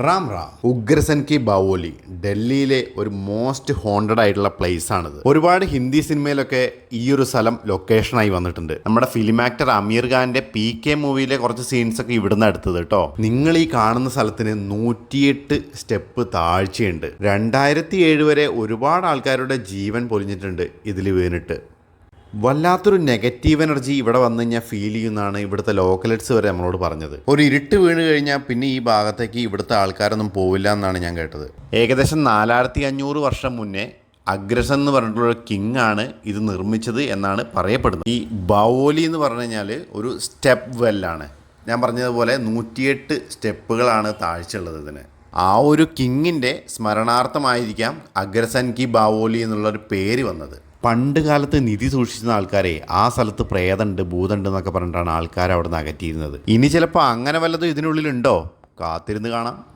റാം റാം. ഉഗ്രസൻ കി ബാവോലി ഡൽഹിയിലെ ഒരു most haunted ആയിട്ടുള്ള പ്ലേസ് ആണിത്. ഒരുപാട് ഹിന്ദി സിനിമയിലൊക്കെ ഈ ഒരു സ്ഥലം ലൊക്കേഷനായി വന്നിട്ടുണ്ട്. നമ്മുടെ ഫിലിം ആക്ടർ അമീർ ഖാന്റെ പി കെ മൂവിയിലെ കുറച്ച് സീൻസ് ഒക്കെ ഇവിടുന്ന് എടുത്തത് കേട്ടോ നിങ്ങൾ ഈ കാണുന്ന സ്ഥലത്തിന് നൂറ്റിയെട്ട് സ്റ്റെപ്പ് താഴ്ചയുണ്ട്. രണ്ടായിരത്തി ഏഴ് വരെ ഒരുപാട് ആൾക്കാരുടെ ജീവൻ പൊലിഞ്ഞിട്ടുണ്ട് ഇതിൽ വീണിട്ട്. വല്ലാത്തൊരു നെഗറ്റീവ് എനർജി ഇവിടെ വന്നു കഴിഞ്ഞാൽ ഫീൽ ചെയ്യുന്നതാണ് ഇവിടുത്തെ ലോക്കലറ്റ്സ് വരെ നമ്മളോട് പറഞ്ഞത്. ഒരു ഇരുട്ട് വീണ് കഴിഞ്ഞാൽ പിന്നെ ഈ ഭാഗത്തേക്ക് ഇവിടുത്തെ ആൾക്കാരൊന്നും പോവില്ല എന്നാണ് ഞാൻ കേട്ടത്. ഏകദേശം നാലായിരത്തി അഞ്ഞൂറ് വർഷം മുന്നേ അഗ്രസൻ എന്ന് പറഞ്ഞിട്ടുള്ള കിങ് ആണ് ഇത് നിർമ്മിച്ചത് എന്നാണ് പറയപ്പെടുന്നത്. ഈ ബൗലി എന്ന് പറഞ്ഞു കഴിഞ്ഞാൽ ഒരു സ്റ്റെപ്പ് വെല്ലാണ് ഞാൻ പറഞ്ഞതുപോലെ നൂറ്റിയെട്ട് സ്റ്റെപ്പുകളാണ് താഴ്ചയുള്ളത് ഇതിന്. ആ ഒരു കിങ്ങിന്റെ സ്മരണാർത്ഥമായിരിക്കാം അഗ്രസൻ കി ബാവോലി എന്നുള്ളൊരു പേര് വന്നത്. പണ്ട് കാലത്ത് നിധി സൂക്ഷിച്ചിരുന്ന ആൾക്കാരെ ആ സ്ഥലത്ത് പ്രേതമുണ്ട് ഭൂതമുണ്ട് എന്നൊക്കെ പറഞ്ഞിട്ടാണ് ആൾക്കാർ അവിടെ നിന്ന് അകറ്റിയിരുന്നത് ഇനി ചിലപ്പോൾ അങ്ങനെ വല്ലതും ഇതിനുള്ളിലുണ്ടോ? കാത്തിരുന്ന് കാണാം.